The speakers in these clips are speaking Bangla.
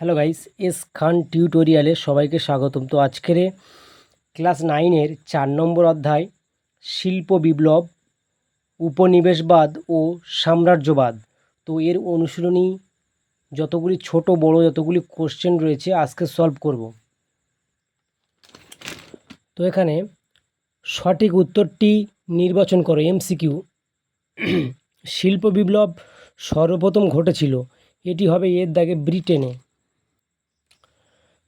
হ্যালো গাইস, এস খান টিউটোরিয়ালে সবাইকে স্বাগতম। তো আজকের ক্লাস নাইনের চার নম্বর অধ্যায়, শিল্প বিপ্লব, উপনিবেশবাদ ও সাম্রাজ্যবাদ। তো এর অনুশীলনী যতগুলি ছোট, বড়, যতগুলি কোশ্চেন রয়েছে, আজকে সলভ করব। তো এখানে সঠিক উত্তরটি নির্বাচন করো এমসিকিউ শিল্প বিপ্লব সর্বপ্রথম ঘটেছিল, এটি হবে এর দাগে ব্রিটেনে।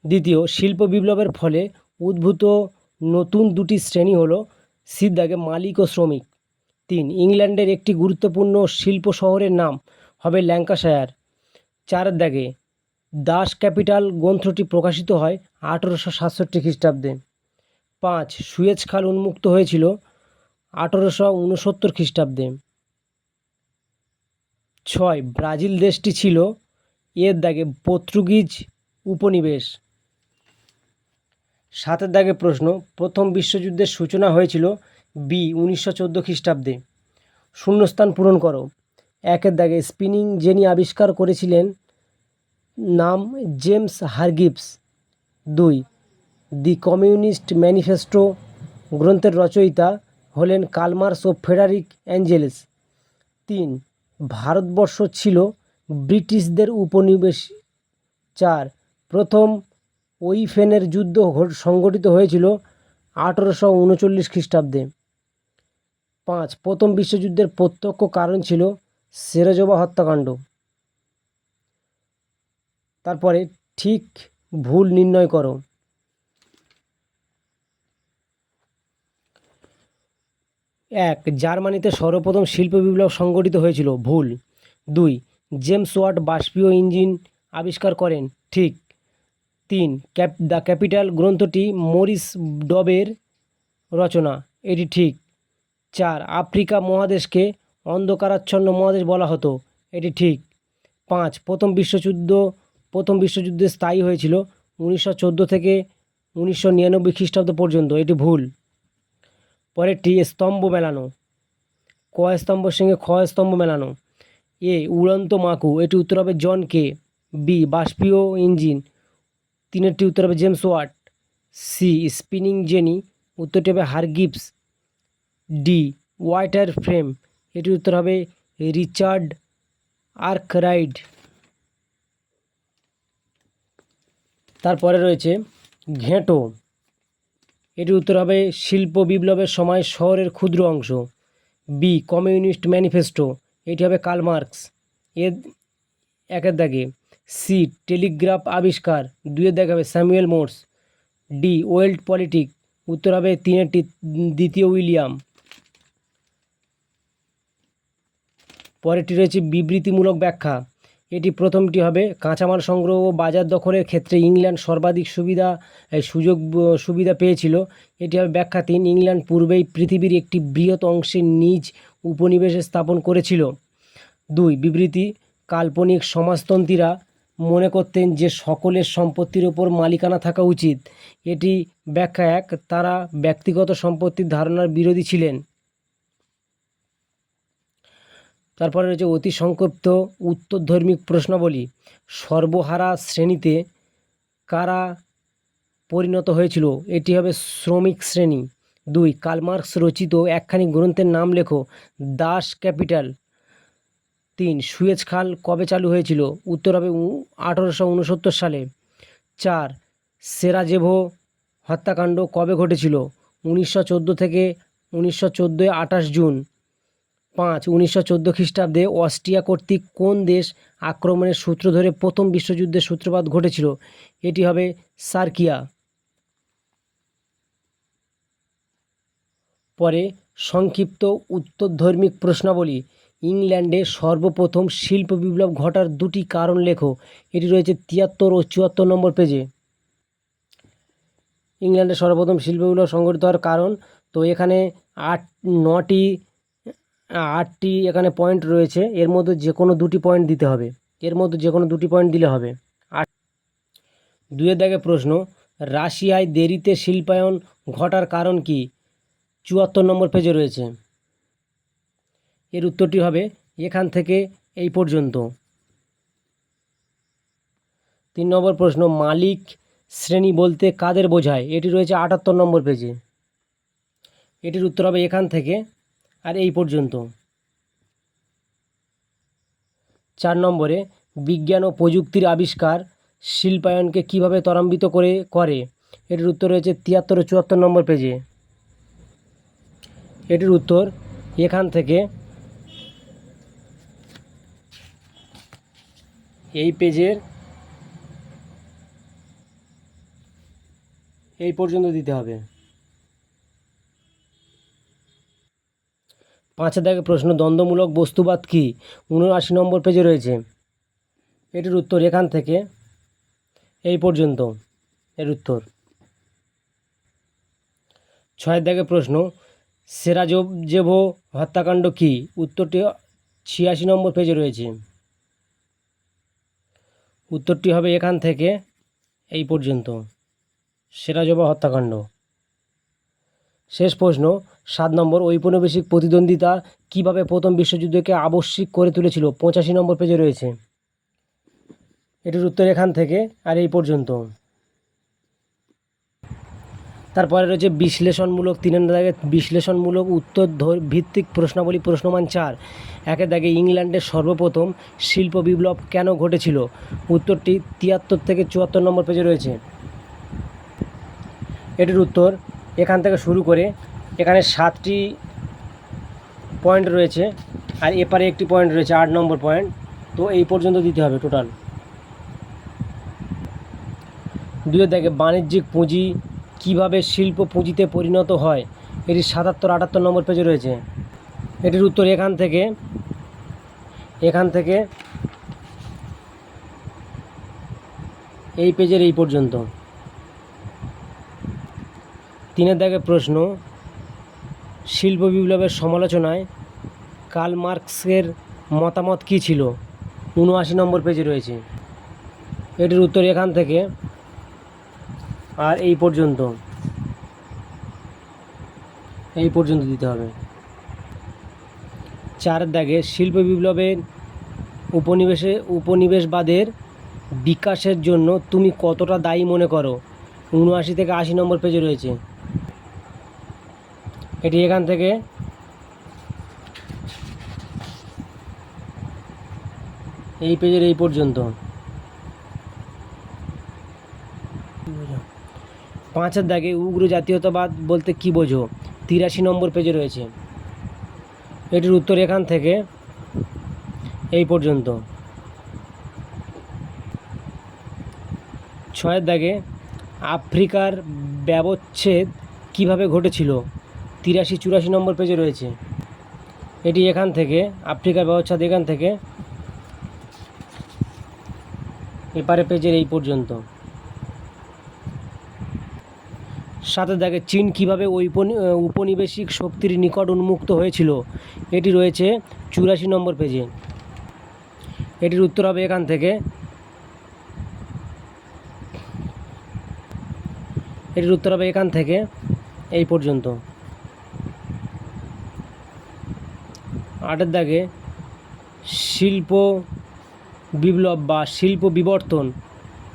দ্বিতীয়, শিল্প বিপ্লবের ফলে উদ্ভূত নতুন দুটি শ্রেণি হলো সিদ্ধাগে মালিক ও শ্রমিক। তিন, ইংল্যান্ডের একটি গুরুত্বপূর্ণ শিল্প শহরের নাম হবে ল্যাঙ্কাশায়ার। চারের দাগে দাস ক্যাপিটাল গ্রন্থটি প্রকাশিত হয় আঠেরোশো সাতষট্টি খ্রিস্টাব্দে। পাঁচ, সুয়েজ খাল উন্মুক্ত হয়েছিল আঠেরোশো উনসত্তর খ্রিস্টাব্দে। ছয়, ব্রাজিল দেশটি ছিল এর দাগে পর্তুগিজ উপনিবেশ। সাতের দাগে প্রশ্ন, প্রথম বিশ্বযুদ্ধের সূচনা হয়েছিল বি, উনিশশো চোদ্দ খ্রিস্টাব্দে। শূন্যস্থান পূরণ করো। একের দাগে স্পিনিং জেনি আবিষ্কার করেছিলেন নাম জেমস হারগিপস দুই, দি কমিউনিস্ট ম্যানিফেস্টো গ্রন্থের রচয়িতা হলেন কালমার্স ও ফেডারিক অ্যাঞ্জেলেস। তিন, ভারতবর্ষ ছিল ব্রিটিশদের উপনিবেশ। চার, প্রথম ওইফেনের যুদ্ধ ঘ- সংগঠিত হয়েছিল আঠেরোশো উনচল্লিশ খ্রিস্টাব্দে। পাঁচ, প্রথম বিশ্বযুদ্ধের প্রত্যক্ষ কারণ ছিল সেরজবা হত্যাকাণ্ড। তারপরে ঠিক ভুল নির্ণয় করো। এক, জার্মানিতে সর্বপ্রথম শিল্প বিপ্লব সংগঠিত হয়েছিল। ভুল। দুই, জেমস ওয়াট বাষ্পীয় ইঞ্জিন আবিষ্কার করেন। ঠিক তিন, ক্যাপ, দ্য ক্যাপিটাল গ্রন্থটি মরিস ডবের রচনা। এটি ঠিক। চার, আফ্রিকা মহাদেশকে অন্ধকারাচ্ছন্ন মহাদেশ বলা হতো। এটি ঠিক। পাঁচ, প্রথম বিশ্বযুদ্ধ, প্রথম বিশ্বযুদ্ধে স্থায়ী হয়েছিল উনিশশো চোদ্দ থেকে উনিশশো নিরানব্বই খ্রিস্টাব্দ পর্যন্ত। এটি ভুল। পরেরটি স্তম্ভ মেলানো। ক স্তম্ভের সঙ্গে খ স্তম্ভ মেলানো। এ, উড়ন্ত মাকু। এটি উত্তর হবে জন কে। B, বাষ্পীয় engine. তিনেরটি উত্তর হবে James Watt, C, spinning jenny, উত্তরটি হবে হারগিপস ডি ওয়াটার ফ্রেম, এটির উত্তর হবে রিচার্ড আর্করাইড। তারপরে রয়েছে ঘেঁটো, এটির উত্তর হবে শিল্প বিপ্লবের সময় শহরের ক্ষুদ্র অংশ, বি, কমিউনিস্ট ম্যানিফেস্টো, এটি হবে কার্ল মার্কস, এর, একের দাগে। সি, টেলিগ্রাফ আবিষ্কার। দুইয়ের দাগে হবে Samuel Morse. D well politic. উত্তর হবে তিনেরটি, দ্বিতীয় উইলিয়াম। পরেরটি রয়েছে বিবৃতিমূলক ব্যাখ্যা। এটি প্রথমটি হবে কাঁচামাল সংগ্রহ ও বাজার দখলের ক্ষেত্রে ইংল্যান্ড সর্বাধিক সুবিধা সুযোগ সুবিধা পেয়েছিল। এটি হবে ব্যাখ্যা তিন, ইংল্যান্ড পূর্বেই পৃথিবীর একটি বৃহৎ অংশে নিজ উপনিবেশে স্থাপন করেছিল। দুই, বিবৃতি, কাল্পনিক সমাজতন্ত্রীরা মনে করতেন যে সকলের সম্পত্তির ওপর মালিকানা থাকা উচিত। এটি ব্যাখ্যা এক, তারা ব্যক্তিগত সম্পত্তির ধারণার বিরোধী ছিলেন। তারপরে রয়েছে অতি সংক্ষিপ্ত উত্তরধর্মিক প্রশ্নাবলী। সর্বহারা শ্রেণীতে কারা পরিণত হয়েছিল? এটি হবে শ্রমিক শ্রেণি। দুই, কালমার্কস রচিত একখানি গ্রন্থের নাম লেখো। Das Kapital. তিন, সুয়েজ খাল কবে চালু হয়েছিল? উত্তর হবে আঠেরোশো উনসত্তর সালে। চার সেরাজেভো হত্যাকাণ্ড কবে ঘটেছিল? উনিশশো চোদ্দ থেকে উনিশশো চোদ্দোয় আঠাশ জুন। পাঁচ, উনিশশো চোদ্দ খ্রিস্টাব্দে অস্ট্রিয়া কর্তৃক কোন দেশ আক্রমণের সূত্র ধরে প্রথম বিশ্বযুদ্ধের সূত্রপাত ঘটেছিল? এটি হবে সার্কিয়া। পরে সংক্ষিপ্ত উত্তরধর্মিক প্রশ্নাবলী। ইংল্যান্ডে সর্বপ্রথম শিল্প বিপ্লব ঘটার দুটি কারণ লেখো। এটি রয়েছে তিয়াত্তর ও চুয়াত্তর নম্বর পেজে। ইংল্যান্ডে সর্বপ্রথম শিল্প বিপ্লব সংঘটিত হওয়ার কারণ, তো এখানে আট, নটি, আটটি এখানে পয়েন্ট রয়েছে। এর মধ্যে যে কোনো দুটি পয়েন্ট দিতে হবে। এর মধ্যে যে কোনো দুটি পয়েন্ট দিলে হবে। আট দুয়ের দাগে প্রশ্ন, রাশিয়ায় দেরিতে শিল্পায়ন ঘটার কারণ কি? চুয়াত্তর নম্বর পেজে রয়েছে। এর উত্তরটি হবে এখান থেকে এই পর্যন্ত। তিন নম্বর প্রশ্ন, মালিক শ্রেণি বলতে কাদের বোঝায়? এটি রয়েছে আটাত্তর নম্বর পেজে। এটির উত্তর হবে এখান থেকে আর এই পর্যন্ত। চার নম্বরে, বিজ্ঞান ও প্রযুক্তির আবিষ্কার শিল্পায়নকে কীভাবে ত্বরান্বিত করে করে? এটির উত্তর রয়েছে তিয়াত্তর ও চুয়াত্তর নম্বর পেজে। এটির উত্তর এখান থেকে এই পেজের এই পর্যন্ত দিতে হবে। পাঁচের দাগে প্রশ্ন, দ্বন্দ্বমূলক বস্তুবাদ কি? উনআশি নম্বর পেজে রয়েছে। এটির উত্তর এখান থেকে, এই পর্যন্ত এর উত্তর। ছয়ের দাগে প্রশ্ন সেরাজেভো হত্যাকাণ্ড কি? উত্তরটি ছিয়াশি নম্বর পেজে রয়েছে। উত্তরটি হবে এখান থেকে এই পর্যন্ত। সেরাজবা হত্যাকাণ্ড। শেষ প্রশ্ন, সাত নম্বর, ঔপনিবেশিক প্রতিদ্বন্দ্বিতা কীভাবে প্রথম বিশ্বযুদ্ধকে আবশ্যিক করে তুলেছিল? পঁচাশি নম্বর পেজে রয়েছে। এটির উত্তর এখান থেকে আর এই পর্যন্ত। তারপরে রয়েছে বিশ্লেষণমূলক, তিনের দাগে বিশ্লেষণমূলক, উত্তর ভিত্তিক প্রশ্নাবলী প্রশ্নমান চার। একের দাগে ইংল্যান্ডের সর্বপ্রথম শিল্প বিপ্লব কেন ঘটেছিল? উত্তরটি তিয়াত্তর থেকে চুয়াত্তর নম্বর পেজে রয়েছে। এটির উত্তর এখান থেকে শুরু করে এখানে সাতটি পয়েন্ট রয়েছে আর এপারে একটি পয়েন্ট রয়েছে, আট নম্বর পয়েন্ট। তো এই পর্যন্ত দিতে হবে টোটাল। দুয়ের দেখে বাণিজ্যিক পুঁজি কীভাবে শিল্প পুঁজিতে পরিণত হয়, এটি সাতাত্তর, আটাত্তর নম্বর পেজে রয়েছে। এটির উত্তর এখান থেকে এখান থেকে, এই পেজের এই পর্যন্ত। তিনের দাগে প্রশ্ন, শিল্প বিপ্লবের সমালোচনায় কার্ল মার্কসের মতামত কী ছিল? উনআশি নম্বর পেজে রয়েছে। এটির উত্তর এখান থেকে আর এই পর্যন্ত। এই পর্যন্ত দিতে হবে। চার দাগে শিল্প বিপ্লবের উপনিবেশে, উপনিবেশবাদের বিকাশের জন্য তুমি কতটা দায়ী মনে করো? উনআশি থেকে আশি নম্বর পেজে রয়েছে। এটি এখান থেকে। এই পেজের এই পর্যন্ত। পাঁচের দাগে উগ্র জাতীয়তাবাদ বলতে কি বোঝো? তিরাশি নম্বর পেজে রয়েছে। এটির উত্তর এখান থেকে এই পর্যন্ত। ছয়ের দাগে আফ্রিকার ব্যবচ্ছেদ কীভাবে ঘটেছিল? তিরাশি চুরাশি নম্বর পেজে রয়েছে। এটি এখান থেকে, আফ্রিকার ব্যবচ্ছেদ এখান থেকে। এপারে পেজের এই পর্যন্ত। সাথে দেখে চীন কীভাবে উপনিবেশিক শক্তির নিকট উন্মুক্ত হয়েছিল। এটি রয়েছে চুরাশি নম্বর পেজে। এটির উত্তর হবে এখান থেকে। এটির উত্তর হবে এখান থেকে, এই পর্যন্ত। আটের দাগে শিল্প বিপ্লব বা শিল্প বিবর্তন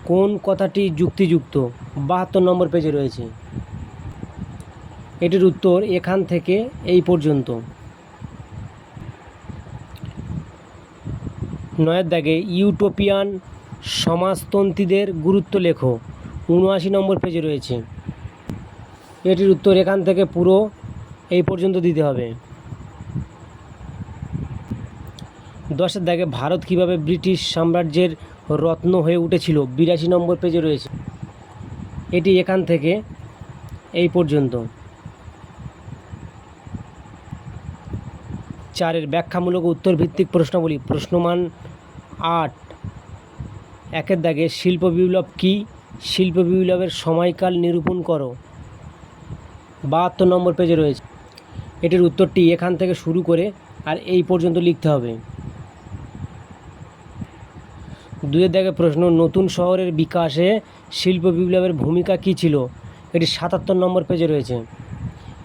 কোন কথাটি যুক্তিযুক্ত? বাহাত্তর নম্বর পেজে রয়েছে। এটির উত্তর এখান থেকে এই পর্যন্ত। নয়ের দাগে, ইউটোপিয়ান সমাজতন্ত্রীদের গুরুত্ব লেখো। উনআশি নম্বর পেজে রয়েছে। এটির উত্তর এখান থেকে পুরো এই পর্যন্ত দিতে হবে। দশের দাগে, ভারত কীভাবে ব্রিটিশ সাম্রাজ্যের রত্ন হয়ে উঠেছিল। বিরাশি নম্বর পেজে রয়েছে। এটি এখান থেকে এই পর্যন্ত। চারের ব্যাখ্যামূলক উত্তর ভিত্তিক প্রশ্নাবলী। প্রশ্নমান আট। একের দাগে, শিল্প বিপ্লব কী? শিল্প বিপ্লবের সময়কাল নিরূপণ করো। বাহাত্তর নম্বর পেজে রয়েছে। এটির উত্তরটি এখান থেকে শুরু করে আর এই পর্যন্ত লিখতে হবে। দুয়ের দাগে প্রশ্ন, নতুন শহরের বিকাশে শিল্প বিপ্লবের ভূমিকা কী ছিল? এটি সাতাত্তর নম্বর পেজে রয়েছে।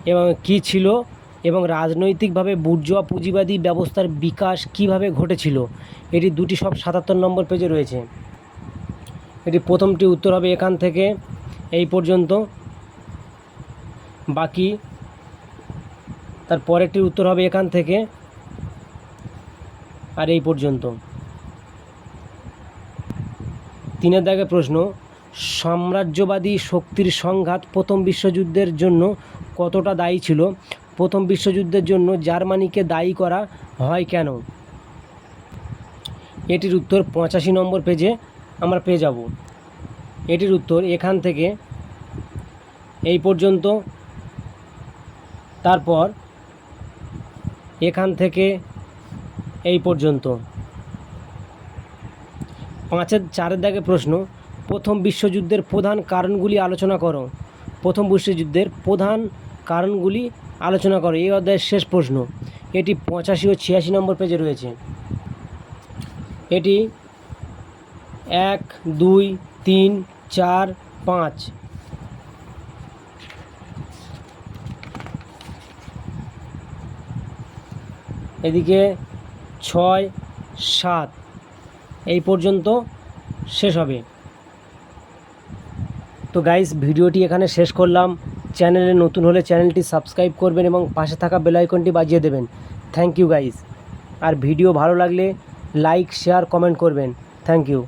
এবং কী ছিল? এবং রাজনৈতিকভাবে বুর্জোয়া পুঁজিবাদী ব্যবস্থার বিকাশ কীভাবে ঘটেছিল? এটি দুটি সব সাতাত্তর নম্বর পেজে রয়েছে। এটি প্রথমটি উত্তর হবে এখান থেকে। এই পর্যন্ত। বাকি তার পরেরটির উত্তর হবে এখান থেকে। আর এই পর্যন্ত। তিনের দাগে প্রশ্ন, সাম্রাজ্যবাদী শক্তির সংঘাত প্রথম বিশ্বযুদ্ধের জন্য কতটা দায়ী ছিল? প্রথম বিশ্বযুদ্ধের জন্য জার্মানিকে দায়ী করা হয় কেন? এটির উত্তর পঁচাশি নম্বর পেজে আমরা পেয়ে যাব। এটির উত্তর এখান থেকে এই পর্যন্ত। তারপর এখান থেকে এই পর্যন্ত। পাঁচের চারের দাগে প্রশ্ন। প্রথম বিশ্বযুদ্ধের প্রধান কারণগুলি আলোচনা করো। প্রথম বিশ্বযুদ্ধের প্রধান কারণগুলি আলোচনা করো। এই অধ্যায়ের শেষ প্রশ্ন। এটি পঁচাশি ও ছিয়াশি নম্বর পেজে রয়েছে। এটি এক, দুই, তিন, চার, পাঁচ। এদিকে ছয়, সাত। এই পর্যন্ত শেষ হবে। তো গাইস ভিডিওটি এখানে শেষ করলাম। চ্যানেলে নতুন হলে চ্যানেলটি সাবস্ক্রাইব করবেন এবং পাশে থাকা বেল আইকনটি বাজিয়ে দেবেন। থ্যাংক ইউ গাইস আর ভিডিও ভালো লাগলে লাইক শেয়ার কমেন্ট করবেন। Thank you